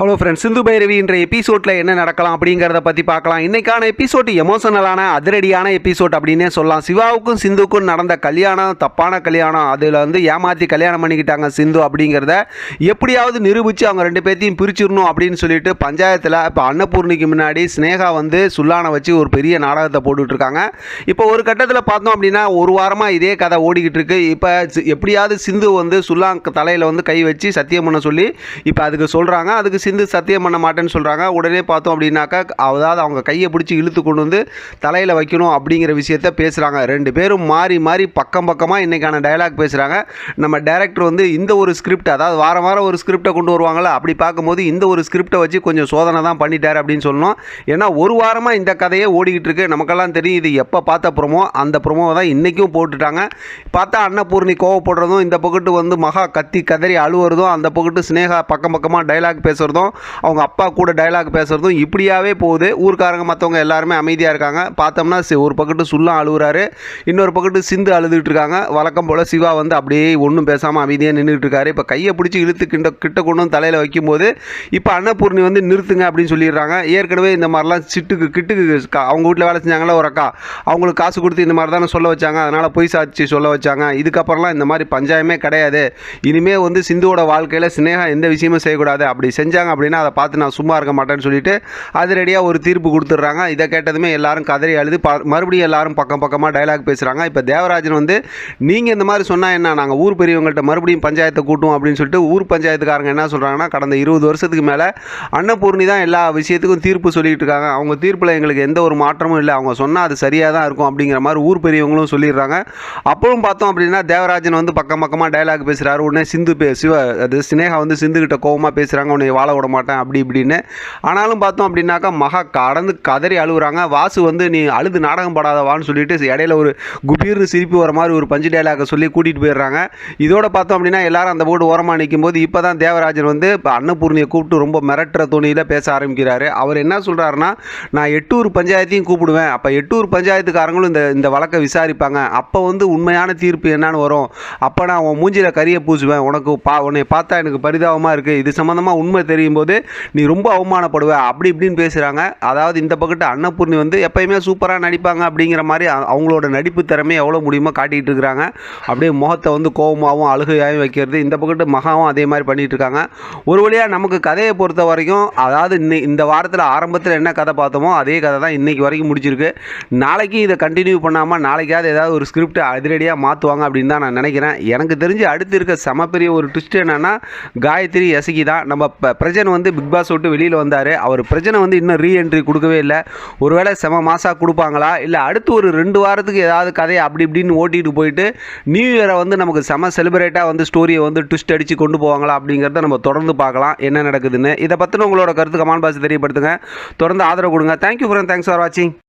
Hello friends Sindhu Bhairavi என்ற எபிசோடில் என்ன நடக்கலாம் அப்படிங்கிறத பற்றி பார்க்கலாம். இன்னைக்கான எபிசோட் எமோஷனலான அதிரடியான எபிசோட் அப்படின்னே சொல்லலாம். சிவாவுக்கும் சிந்துக்கும் நடந்த கல்யாணம் தப்பான கல்யாணம் அதில் வந்து ஏமாற்றி கல்யாணம் பண்ணிக்கிட்டாங்க சிந்து அப்படிங்கிறத எப்படியாவது நிரூபித்து அவங்க ரெண்டு பேர்த்தையும் பிரிச்சிடணும் அப்படின்னு சொல்லிட்டு பஞ்சாயத்தில் இப்போ அன்னபூர்ணிக்கு முன்னாடி ஸ்னேகா வந்து சுல்லானை வச்சு ஒரு பெரிய நாடகத்தை போட்டுட்டு இருக்காங்க இப்போ ஒரு கட்டத்தில் பார்த்தோம் அப்படின்னா ஒரு வாரமாக இதே கதை ஓடிக்கிட்டு இருக்கு. இப்போ எப்படியாவது சிந்து வந்து சுல்லாங் தலையில் வந்து கை வச்சு சத்தியம் பண்ண சொல்லி இப்போ அதுக்கு சொல்கிறாங்க அதுக்கு சிந்து சத்தியம் பண்ண மாட்டேன்னு சொல்கிறாங்க உடனே பார்த்தோம் அப்படின்னாக்கா அதாவது அவங்க கையை பிடிச்சி இழுத்து கொண்டு வந்து தலையில் வைக்கணும் அப்படிங்கிற விஷயத்த பேசுகிறாங்க ரெண்டு பேரும் மாறி மாறி பக்கம் பக்கமாக இன்றைக்கான டயலாக் பேசுகிறாங்க நம்ம டைரக்டர் வந்து இந்த ஒரு ஸ்கிரிப்ட் அதாவது வாரம் வாரம் ஒரு ஸ்கிரிப்டை கொண்டு வருவாங்களா அப்படி பார்க்கும்போது இந்த ஒரு ஸ்கிரிப்டை வச்சு கொஞ்சம் சோதனை தான் பண்ணிட்டார் அப்படின்னு சொல்லணும். ஏன்னா ஒரு வாரமாக இந்த கதையே ஓடிக்கிட்டு இருக்கு. நமக்கெல்லாம் தெரியும் இது எப்போ பார்த்த ப்ரொமோ அந்த ப்ரொமோவை தான் இன்றைக்கும் போட்டுட்டாங்க. பார்த்தா அன்னபூர்ணி கோவப்படுறதும் இந்த பக்கத்து வந்து மகா கத்தி கதறி அழுவுறதும் அந்த பக்கத்து ஸ்னேகா பக்கம் பக்கமாக டைலாக் பேசுகிறதும் அவங்க அப்பா கூட டைலாக் பேசுகிறதும் இப்படியாவே போகுது. ஊருக்காரங்க மற்றவங்க எல்லாருமே அமைதியாக இருக்காங்க. பார்த்தோம்னா சி- ஒரு பக்கத்து சுல்லாம் அழுகுறாரு இன்னொரு பக்கத்து சிந்து அழுதுகிட்டு இருக்காங்க. வழக்கம் போல் சிவா வந்து அப்படியே ஒன்றும் பேசாமல் அமைதியாக நின்றுட்டு இருக்காரு. இப்போ கையை பிடிச்சி இழுத்து கிண்ட கிட்ட கொண்டு வந்து தலையில் வைக்கும்போது இப்போ அன்னபூர்ணி வந்து நிறுத்துங்க அப்படின்னு சொல்லிடுறாங்க. ஏற்கனவே இந்த மாதிரிலாம் சிட்டுக்கு கிட்டுக்கு அவங்க வீட்டில் வேலை செஞ்சாங்களா ஒரு அக்கா? அவங்களுக்கு காசு கொடுத்து இந்த மாதிரி தானே சொல்ல வச்சாங்க. அதனால் பொய் சாட்சி சொல்ல வச்சாங்க. இதுக்கப்புறம்லாம் இந்த மாதிரி பஞ்சாயமே கிடையாது. இனிமேல் வந்து சிந்துவோட வாழ்க்கையில் சினேகா எந்த விஷயமும் செய்யக்கூடாது. அப்படி செஞ்சாங்க அப்படின்னா அதை பார்த்து நான் சும்மா இருக்க மாட்டேன்னு சொல்லிட்டு அது ரெடியாக ஒரு தீர்ப்பு கொடுத்துட்றாங்க. இதை கேட்டதுமே எல்லாரும் கதறி அழுது மறுபடியும் எல்லாரும் பக்கம் பக்கமாக டைலாக் பேசுகிறாங்க இப்போ தேவராஜன் வந்து நீங்கள் இந்த மாதிரி சொன்னால் என்ன? நாங்கள் ஊர் பெரியவங்கள்ட்ட மறுபடியும் பஞ்சாயத்தை கூட்டும் அப்படின்னு சொல்லிட்டு ஊர் பஞ்சாயத்துக்காரங்க என்ன சொல்கிறாங்கன்னா கடந்த இருபது வருஷத்துக்கு மேலே அன்னபூர்ணி தான் எல்லா விஷயத்துக்கும் தீர்ப்பு சொல்லிட்டு இருக்காங்க. அவங்க தீர்ப்பில் எங்களுக்கு எந்த ஒரு மாற்றமும் இல்லை. அவங்க சொன்னால் அது சரியாக தான் இருக்கும் அப்படிங்கிற மாதிரி ஊர் பெரியவங்களும் சொல்லிடுறாங்க. அப்பவும் பார்த்தோம் அப்படின்னா தேவராஜன் வந்து பக்கம் பக்கமாக டைலாக் பேசுகிறாரு உடனே சிந்து பே சிவ அது சினேகா வந்து சிந்து கிட்ட பேசுகிறாங்க உன்னை வாழ விட மாட்டேன் அப்படி இப்படின்னு. ஆனாலும் பார்த்தோம் அப்படின்னாக்கா மகா கடந்து கதறி அழுகுறாங்க வாசு வந்து நீ அழுது நாடகம் படாதவான்னு சொல்லிட்டு இடையில ஒரு குபீர்னு சிரிப்பு வர மாதிரி ஒரு பஞ்சு டைலாக்கை சொல்லி கூட்டிகிட்டு போயிடுறாங்க. இதோட பார்த்தோம் அப்படின்னா எல்லாரும் அந்த போர்டு ஓரமாக நிற்கும் போது இப்போ தான் தேவராஜன் வந்து இப்போ அன்னபூர்ணியை கூப்பிட்டு ரொம்ப மிரட்டுற துணியில் பேச ஆரம்பிக்கிறாரு. அவர் என்ன சொல்கிறாருன்னா நான் எட்டூர் பஞ்சாயத்தையும் கூப்பிடுவேன். அப்போ எட்டூர் பஞ்சாயத்துக்காரங்களும் இந்த இந்த வழக்கை விசாரிப்பாங்க. அப்போ வந்து உண்மையான தீர்ப்பு என்னன்னு வரும். அப்போ நான் உன் மூஞ்சியில் கரியை பூசுவேன். உனக்கு பா உன்னை பார்த்தா எனக்கு பரிதாபமாக இருக்குது இது சம்மந்தமாக உண்மை தெரியும். போது நீ ரொம்ப அவமானப்படுவ. அப்படி இப்படின்னு பேசுகிறாங்க அதாவது இந்த பக்கத்து அன்னபூர்ணி வந்து எப்பயுமே சூப்பராக நடிப்பாங்க அப்படிங்கிற மாதிரி அவங்களோட நடிப்பு திறமை எவ்வளோ முடியுமோ காட்டிகிட்டு இருக்கிறாங்க. அப்படியே முகத்தை வந்து கோவமாகவும் அழுகையாகவும் வைக்கிறது. இந்த பக்கத்து மகாவும் அதே மாதிரி பண்ணிகிட்டு இருக்காங்க. ஒரு வழியாக நமக்கு கதையை பொறுத்த வரைக்கும் அதாவது இன்னை இந்த வாரத்தில் ஆரம்பத்தில் என்ன கதை பார்த்தோமோ அதே கதை தான் இன்னைக்கு வரைக்கும் முடிச்சிருக்கு நாளைக்கு இதை கண்டினியூ பண்ணாமல் நாளைக்காவது ஏதாவது ஒரு ஸ்கிரிப்ட் அதிரடியாக மாற்றுவாங்க அப்படின்னு தான் நான் நினைக்கிறேன். எனக்கு தெரிஞ்சு அடுத்து இருக்க செம பெரிய ஒரு ட்விஸ்ட் என்னென்னா காயத்ரி எசகி தான் நம்ம பிரஜன் வந்து பிக் பாஸ் விட்டு வெளியில் வந்தார். அவர் பிரஜனை வந்து இன்னும் ரீஎன்ட்ரி கொடுக்கவே இல்லை. ஒருவேளை செம மாசாக கொடுப்பாங்களா? இல்லை அடுத்து ஒரு ரெண்டு வாரத்துக்கு ஏதாவது கதையை அப்படி இப்படின்னு ஓட்டிட்டு போயிட்டு நியூ இயரை வந்து நமக்கு செம செலிப்ரேட்டாக வந்து ஸ்டோரியை வந்து ட்விஸ்ட் அடித்து கொண்டு போவாங்களா அப்படிங்கிறத நம்ம தொடர்ந்து பார்க்கலாம். என்ன நடக்குதுன்னு. இதை பற்றின உங்களோட கருத்து கமான் பாஸ் தெரியப்படுத்துங்க. தொடர்ந்து ஆதரவு கொடுங்க. தேங்க்யூ ஃப்ரெண்ட் தேங்க்ஸ் ஃபார் வாட்சிங்